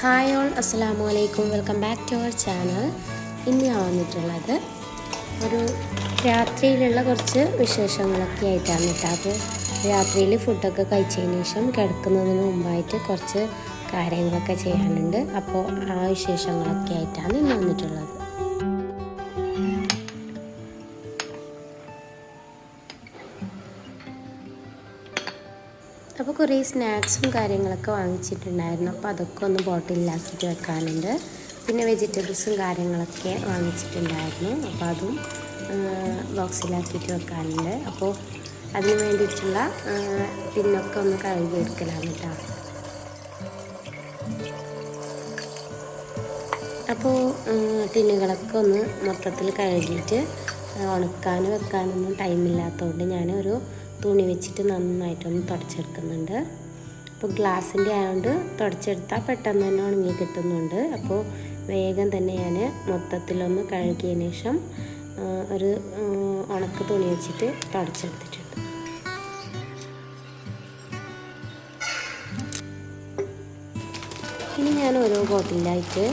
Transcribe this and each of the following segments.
Hi all അസ്സലാമു അലൈക്കും. Welcome back to our channel. ഇന്ന് ഞാൻ വന്നിട്ടുള്ളത് ഒരു രാത്രിയിലുള്ള കുറച്ച് വിശേഷങ്ങളൊക്കെ ആയിട്ടാണ് കേട്ടോ. അപ്പോൾ രാത്രിയിൽ ഫുഡൊക്കെ കഴിച്ചതിന് ശേഷം കിടക്കുന്നതിന് മുമ്പായിട്ട് കുറച്ച് കാര്യങ്ങളൊക്കെ ചെയ്യാനുണ്ട്. അപ്പോൾ ആ വിശേഷങ്ങളൊക്കെ ആയിട്ടാണ് ഇന്ന് വന്നിട്ടുള്ളത്. അപ്പോൾ കുറേ സ്നാക്സും കാര്യങ്ങളൊക്കെ വാങ്ങിച്ചിട്ടുണ്ടായിരുന്നു. അപ്പോൾ അതൊക്കെ ഒന്ന് ബോട്ടിലാക്കിയിട്ട് വെക്കാനുണ്ട്. പിന്നെ വെജിറ്റബിൾസും കാര്യങ്ങളൊക്കെ വാങ്ങിച്ചിട്ടുണ്ടായിരുന്നു. അപ്പോൾ അതും ബോക്സിലാക്കിയിട്ട് വെക്കാനുണ്ട്. അപ്പോൾ അതിന് വേണ്ടിയിട്ടുള്ള പിന്നൊക്കെ ഒന്ന് കഴുകി എടുക്കലാണ് കേട്ടോ അപ്പോൾ ടിന്നുകളൊക്കെ ഒന്ന് മൊത്തത്തിൽ കഴുകിയിട്ട് ഉണക്കാൻ വെക്കാനൊന്നും ടൈമില്ലാത്തതുകൊണ്ട് ഞാൻ ഒരു തുണി വെച്ചിട്ട് നന്നായിട്ടൊന്ന് തുടച്ചെടുക്കുന്നുണ്ട്. അപ്പോൾ ഗ്ലാസിന്റെ ആയതുകൊണ്ട് തുടച്ചെടുത്താൽ പെട്ടെന്ന് തന്നെ ഉണങ്ങി കിട്ടുന്നുണ്ട്. അപ്പോൾ വേഗം തന്നെ ഞാൻ മൊത്തത്തിലൊന്ന് കഴുകിയതിന് ശേഷം ഒരു ഉണക്ക് തുണി വെച്ചിട്ട് തുടച്ചെടുത്തിട്ടുണ്ട്. ഇനി ഞാൻ ഓരോ ബോട്ടിലായിട്ട്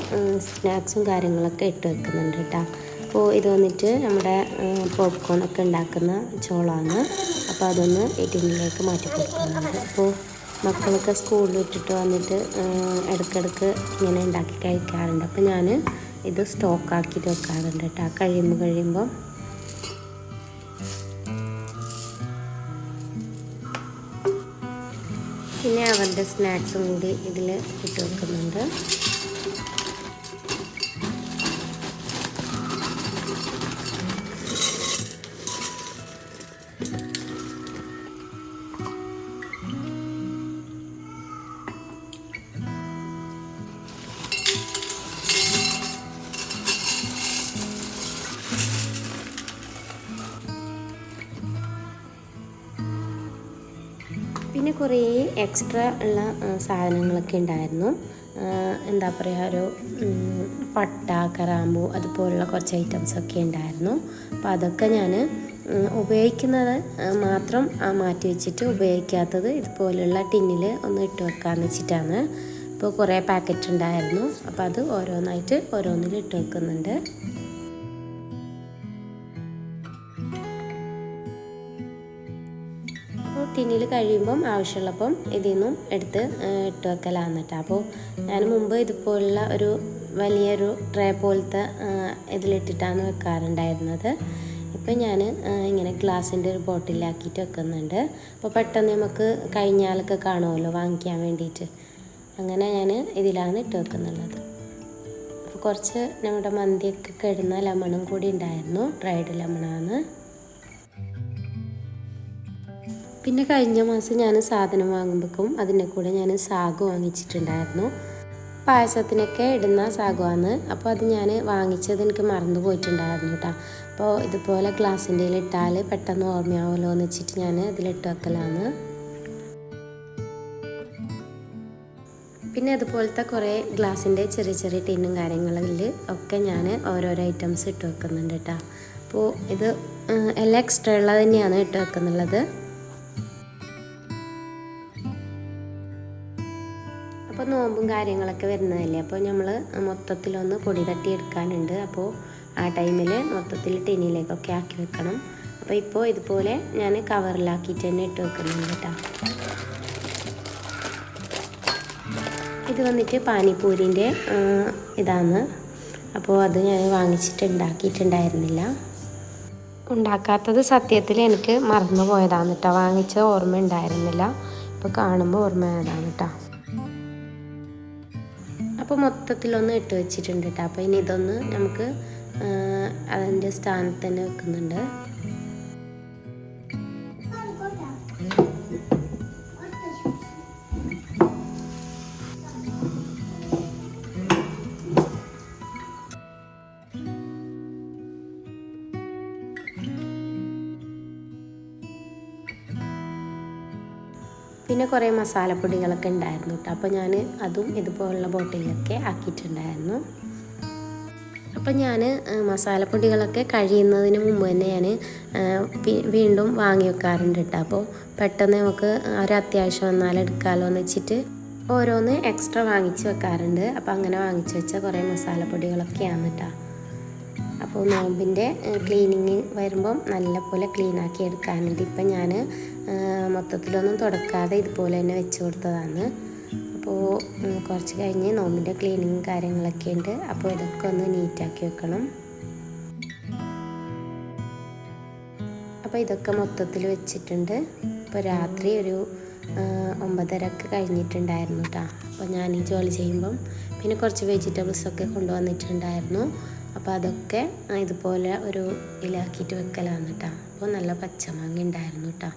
സ്നാക്സും കാര്യങ്ങളൊക്കെ ഇട്ട് വെക്കുന്നുണ്ട് കേട്ടോ. അപ്പോൾ ഇത് വന്നിട്ട് നമ്മുടെ പോപ്കോൺ ഒക്കെ ഉണ്ടാക്കുന്ന ചോളമാണ് അപ്പോൾ അതൊന്ന് ഈ ടിന്നിലേക്ക് മാറ്റി കൊടുക്കുന്നുണ്ട് അപ്പോൾ മക്കളൊക്കെ സ്കൂളിൽ വിട്ടിട്ട് വന്നിട്ട് ഇടയ്ക്കിടയ്ക്ക് ഇങ്ങനെ ഉണ്ടാക്കി കഴിക്കാറുണ്ട്. അപ്പോൾ ഞാൻ ഇത് സ്റ്റോക്കാക്കിയിട്ട് വെക്കാറുണ്ട് കേട്ടോ. കഴിയുമ്പോൾ കഴിയുമ്പോൾ പിന്നെ അവരുടെ സ്നാക്സും കൂടി ഇതിൽ ഇട്ട് വെക്കുന്നുണ്ട്. കുറേ എക്സ്ട്രാ ഉള്ള സാധനങ്ങളൊക്കെ ഉണ്ടായിരുന്നു. എന്താ പറയുക ഒരു പട്ട കറാമ്പു അതുപോലുള്ള കുറച്ച് ഐറ്റംസൊക്കെ ഉണ്ടായിരുന്നു. അപ്പോൾ അതൊക്കെ ഞാൻ ഉപയോഗിക്കുന്നത് മാത്രം മാറ്റി വെച്ചിട്ട് ഉപയോഗിക്കാത്തത് ഇതുപോലുള്ള ടിന്നിൽ ഒന്ന് ഇട്ട് വെക്കാമെന്ന് വെച്ചിട്ടാണ്. ഇപ്പോൾ കുറേ പാക്കറ്റ് ഉണ്ടായിരുന്നു. അപ്പോൾ അത് ഓരോന്നായിട്ട് ഓരോന്നിൽ ഇട്ട് വെക്കുന്നുണ്ട്. ടിന്നിൽ കഴിയുമ്പം ആവശ്യമുള്ളപ്പം ഇതിൽ നിന്നും എടുത്ത് ഇട്ട് വെക്കലാണ് കേട്ടോ അപ്പോൾ ഞാൻ മുമ്പ് ഇതുപോലുള്ള ഒരു വലിയൊരു ട്രേ പോലത്തെ ഇതിലിട്ടിട്ടാണ് വെക്കാറുണ്ടായിരുന്നത്. ഇപ്പം ഞാൻ ഇങ്ങനെ ഗ്ലാസിന്റെ ഒരു ബോട്ടിലാക്കിയിട്ട് വെക്കുന്നുണ്ട്. അപ്പോൾ പെട്ടെന്ന് നമുക്ക് കഴിഞ്ഞാലൊക്കെ കാണുമല്ലോ വാങ്ങിക്കാൻ വേണ്ടിയിട്ട്. അങ്ങനെ ഞാൻ ഇതിലാണ് ഇട്ട് വെക്കുന്നുള്ളത്. അപ്പോൾ കുറച്ച് നമ്മുടെ മന്തിയൊക്കെ കിടന്ന ലെമണും കൂടി ഉണ്ടായിരുന്നു ഡ്രൈഡ് ലെമണാണ് പിന്നെ കഴിഞ്ഞ മാസം ഞാൻ സാധനം വാങ്ങുമ്പോഴേക്കും അതിന്റെ കൂടെ ഞാൻ സാഗ് വാങ്ങിച്ചിട്ടുണ്ടായിരുന്നു. പായസത്തിനൊക്കെ ഇടുന്ന സാഗുവാണ് അപ്പോൾ അത് ഞാൻ വാങ്ങിച്ചത് എനിക്ക് മറന്നു പോയിട്ടുണ്ടായിരുന്നു കേട്ടോ. അപ്പോൾ ഇതുപോലെ ഗ്ലാസിന്റെ ഇട്ടാൽ പെട്ടെന്ന് ഓർമ്മയാവുമല്ലോ എന്ന് വെച്ചിട്ട് ഞാൻ ഇതിലിട്ട് വെക്കലാണ്. പിന്നെ അതുപോലത്തെ കുറേ ഗ്ലാസിന്റെ ചെറിയ ചെറിയ ടിന്നും കാര്യങ്ങളിൽ ഒക്കെ ഞാൻ ഓരോരോ ഐറ്റംസ് ഇട്ട് വെക്കുന്നുണ്ട് കേട്ടോ. അപ്പോൾ ഇത് എല്ലാം എക്സ്ട്രാ ഉള്ളത് തന്നെയാണ് ഇട്ട് വെക്കുന്നുള്ളത്. നോമ്പും കാര്യങ്ങളൊക്കെ വരുന്നതല്ലേ? അപ്പോൾ നമ്മൾ മൊത്തത്തിലൊന്ന് പൊടി തട്ടി എടുക്കാനുണ്ട്. അപ്പോൾ ആ ടൈമിൽ മൊത്തത്തിൽ ടെനിയിലേക്കൊക്കെ ആക്കി വെക്കണം. അപ്പോൾ ഇപ്പോൾ ഇതുപോലെ ഞാൻ കവറിലാക്കിയിട്ട് തന്നെ ഇട്ട് വെക്കുന്നുണ്ട് കേട്ടോ. ഇത് വന്നിട്ട് പാനിപ്പൂരിന്റെ ഇതാണ്. അപ്പോൾ അത് ഞാൻ വാങ്ങിച്ചിട്ട് ഉണ്ടാക്കിയിട്ടുണ്ടായിരുന്നില്ല. ഉണ്ടാക്കാത്തത് സത്യത്തിൽ എനിക്ക് മറന്നു പോയതാണ് കേട്ടോ. വാങ്ങിച്ച ഓർമ്മ ഉണ്ടായിരുന്നില്ല. ഇപ്പോൾ കാണുമ്പോൾ ഓർമ്മയായതാണ് കേട്ടോ. അപ്പോൾ മൊത്തത്തിലൊന്ന് ഇട്ട് വെച്ചിട്ടുണ്ട് കേട്ടോ അപ്പോൾ ഇനി ഇതൊന്ന് നമുക്ക് അതിന്റെ സ്ഥാനത്ത് തന്നെ വെക്കുന്നുണ്ട്. പിന്നെ കുറേ മസാലപ്പൊടികളൊക്കെ ഉണ്ടായിരുന്നു കേട്ടോ. അപ്പോൾ ഞാൻ അതും ഇതുപോലുള്ള ബോട്ടിലൊക്കെ ആക്കിയിട്ടുണ്ടായിരുന്നു. അപ്പം ഞാൻ മസാലപ്പൊടികളൊക്കെ കഴിയുന്നതിന് മുമ്പ് തന്നെ ഞാൻ വീണ്ടും വാങ്ങി വെക്കാറുണ്ട് കേട്ടോ. അപ്പോൾ പെട്ടെന്ന് നമുക്ക് ഒരു അത്യാവശ്യം വന്നാൽ എടുക്കാമല്ലോ എന്ന് വെച്ചിട്ട് ഓരോന്ന് എക്സ്ട്രാ വാങ്ങിച്ച് വെക്കാറുണ്ട്. അപ്പോൾ അങ്ങനെ വാങ്ങിച്ച് വെച്ച കുറേ മസാലപ്പൊടികളൊക്കെയാണ് കേട്ടോ. അപ്പോൾ നോമ്പിന്റെ ക്ലീനിങ് വരുമ്പം നല്ലപോലെ ക്ലീനാക്കി എടുക്കാനുണ്ട് ഇപ്പം ഞാൻ മൊത്തത്തിലൊന്നും തുടക്കാതെ ഇതുപോലെ തന്നെ വെച്ച് കൊടുത്തതാണ്. അപ്പോൾ കുറച്ച് കഴിഞ്ഞ് നോമ്പിന്റെ ക്ലീനിങ് കാര്യങ്ങളൊക്കെ ഉണ്ട്. അപ്പോൾ ഇതൊക്കെ ഒന്ന് നീറ്റാക്കി വെക്കണം. അപ്പോൾ ഇതൊക്കെ മൊത്തത്തിൽ വെച്ചിട്ടുണ്ട്. ഇപ്പോൾ രാത്രി ഒരു ഒമ്പതരക്ക് കഴിഞ്ഞിട്ടുണ്ടായിരുന്നു കേട്ടോ അപ്പോൾ ഞാൻ ഈ ജോലി ചെയ്യുമ്പം പിന്നെ കുറച്ച് വെജിറ്റബിൾസൊക്കെ കൊണ്ടുവന്നിട്ടുണ്ടായിരുന്നു. അപ്പോൾ അതൊക്കെ ഇതുപോലെ ഒരു ഇലാക്കിയിട്ട് വെക്കലാണ് കേട്ടോ അപ്പോൾ നല്ല പച്ചമാങ്ങ ഉണ്ടായിരുന്നു കേട്ടോ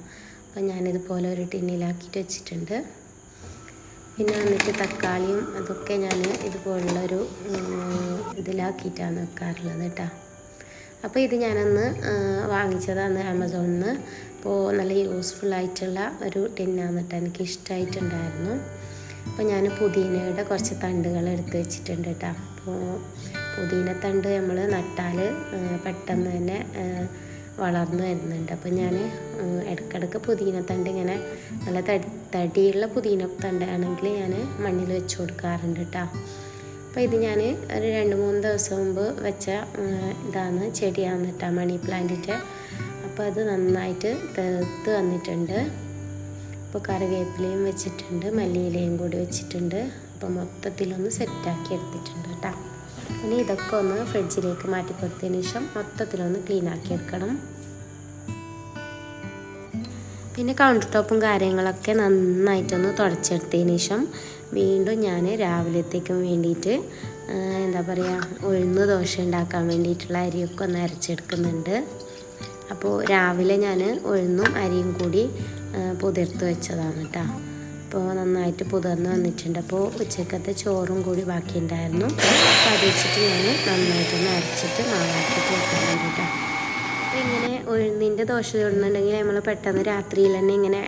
അപ്പോൾ ഞാനിതുപോലെ ഒരു ടിന്നിലാക്കിയിട്ട് വെച്ചിട്ടുണ്ട്. പിന്നെ വന്നിട്ട് തക്കാളിയും അതൊക്കെ ഞാൻ ഇതുപോലുള്ളൊരു ഇതിലാക്കിയിട്ടാണ് വെക്കാറുള്ളത് കേട്ടോ അപ്പോൾ ഇത് ഞാനന്ന് വാങ്ങിച്ചതാണ് ആമസോണിൽ നിന്ന് അപ്പോൾ നല്ല യൂസ്ഫുൾ ആയിട്ടുള്ള ഒരു ടിന്നാണ് കേട്ടോ എനിക്ക് ഇഷ്ടമായിട്ടുണ്ടായിരുന്നു അപ്പോൾ ഞാൻ പുതിനയുടെ കുറച്ച് തണ്ടുകൾ എടുത്ത് വെച്ചിട്ടുണ്ട് കേട്ടോ അപ്പോൾ പുതിന തണ്ട് നമ്മൾ നട്ടാൽ പെട്ടെന്ന് തന്നെ വളർന്നു വരുന്നുണ്ട്. അപ്പോൾ ഞാൻ ഇടയ്ക്കിടയ്ക്ക് പുതിന തണ്ട് ഇങ്ങനെ നല്ല തടി തടിയുള്ള പുതിന ആണെങ്കിൽ ഞാൻ മണ്ണിൽ വെച്ച് കൊടുക്കാറുണ്ട് കേട്ടോ അപ്പോൾ ഇത് ഞാൻ ഒരു രണ്ട് മൂന്ന് ദിവസം മുമ്പ് വെച്ച ഇതാണ് ചെടിയാണ് കേട്ടോ മണി പ്ലാന്റിന്റെ അപ്പോൾ അത് നന്നായിട്ട് തീർത്ത് വന്നിട്ടുണ്ട്. ഇപ്പോൾ കറിവേപ്പിലയും വെച്ചിട്ടുണ്ട് മല്ലിയിലയും കൂടി വെച്ചിട്ടുണ്ട്. അപ്പോൾ മൊത്തത്തിലൊന്ന് സെറ്റാക്കി എടുത്തിട്ടുണ്ട് കേട്ടോ ഇനി ഇതൊക്കെ ഒന്ന് ഫ്രിഡ്ജിലേക്ക് മാറ്റി കൊടുത്തതിന് ശേഷം മൊത്തത്തിലൊന്ന് ക്ലീൻ ആക്കി എടുക്കണം. പിന്നെ കൗണ്ടർ ടോപ്പും കാര്യങ്ങളൊക്കെ നന്നായിട്ടൊന്ന് തുടച്ചെടുത്തതിന് ശേഷം വീണ്ടും ഞാൻ രാവിലത്തേക്കും വേണ്ടിയിട്ട് എന്താ പറയുക ഉഴുന്ന് ദോശ ഉണ്ടാക്കാൻ വേണ്ടിയിട്ടുള്ള അരിയൊക്കെ ഒന്ന് അരച്ചെടുക്കുന്നുണ്ട്. അപ്പോൾ രാവിലെ ഞാൻ ഉഴുന്നും അരിയും കൂടി പുതിർത്ത് വെച്ചതാണ് കേട്ടോ അപ്പോൾ നന്നായിട്ട് പുതിർന്ന് വന്നിട്ടുണ്ട്. അപ്പോൾ ഉച്ചക്കത്തെ ചോറും കൂടി ബാക്കിയുണ്ടായിരുന്നു. അപ്പോൾ അത് ഞാൻ നന്നായിട്ടൊന്ന് അരച്ചിട്ട് മാവാക്കിയിട്ട് വെക്കുന്നുണ്ട് കേട്ടോ അപ്പോൾ ഇങ്ങനെ ഉഴുന്നിന്റെ ദോശ ചുടുന്നുണ്ടെങ്കിൽ നമ്മൾ പെട്ടെന്ന് രാത്രിയിൽ തന്നെ ഇങ്ങനെ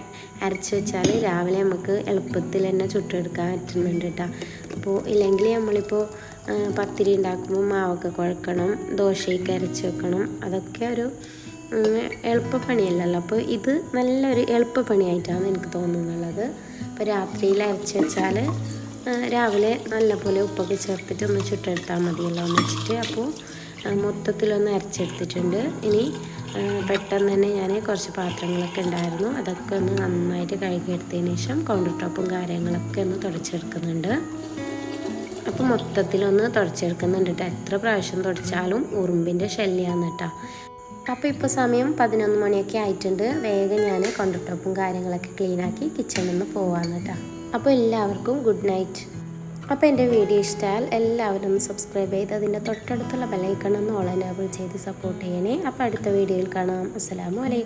അരച്ച് വെച്ചാൽ രാവിലെ നമുക്ക് എളുപ്പത്തിൽ തന്നെ ചുട്ടെടുക്കാൻ പറ്റുന്നുണ്ട് കേട്ടോ അപ്പോൾ ഇല്ലെങ്കിൽ നമ്മളിപ്പോൾ പത്തിരി ഉണ്ടാക്കുമ്പോൾ മാവൊക്കെ കുഴക്കണം ദോശയ്ക്ക് അരച്ച് വെക്കണം. അതൊക്കെ ഒരു എളുപ്പപ്പണിയല്ലല്ലോ. അപ്പോൾ ഇത് നല്ലൊരു എളുപ്പപ്പണിയായിട്ടാണ് എനിക്ക് തോന്നുന്നുള്ളത്. അപ്പോൾ രാത്രിയിൽ അരച്ച് വെച്ചാൽ രാവിലെ നല്ലപോലെ ഉപ്പൊക്കെ ചേർത്തിട്ട് ഒന്ന് ചുട്ടെടുത്താൽ മതിയല്ലോ എന്ന് വെച്ചിട്ട് അപ്പോൾ മൊത്തത്തിലൊന്ന് അരച്ചെടുത്തിട്ടുണ്ട്. ഇനി പെട്ടെന്ന് തന്നെ ഞാൻ കുറച്ച് പാത്രങ്ങളൊക്കെ ഉണ്ടായിരുന്നു. അതൊക്കെ ഒന്ന് നന്നായിട്ട് കഴുകിയെടുത്തതിന് ശേഷം കൗണ്ടർ ടോപ്പും കാര്യങ്ങളൊക്കെ ഒന്ന് തുടച്ചെടുക്കുന്നുണ്ട്. അപ്പോൾ മൊത്തത്തിലൊന്ന് തുടച്ചെടുക്കുന്നുണ്ട് കേട്ടോ. എത്ര പ്രാവശ്യം തുടച്ചാലും ഉറുമ്പിന്റെ ശല്യമാണ് കേട്ടോ. അപ്പോൾ ഇപ്പോൾ സമയം പതിനൊന്ന് മണിയൊക്കെ ആയിട്ടുണ്ട്. വേഗം ഞാൻ കൗണ്ടർ ടോപ്പും കാര്യങ്ങളൊക്കെ ക്ലീനാക്കി കിച്ചണിൽ നിന്ന് പോവാന്ന് കേട്ടോ. അപ്പോൾ എല്ലാവർക്കും ഗുഡ് നൈറ്റ് അപ്പോൾ എന്റെ വീഡിയോ ഇഷ്ടമായാൽ എല്ലാവരും ഒന്ന് സബ്സ്ക്രൈബ് ചെയ്ത് അതിന്റെ തൊട്ടടുത്തുള്ള ബെലൈക്കൺ ഒന്ന് ഓൾ എനേബിൾ ചെയ്ത് സപ്പോർട്ട് ചെയ്യണേ. അപ്പോൾ അടുത്ത വീഡിയോയിൽ കാണാം. അസ്സാം അലൈക്കും.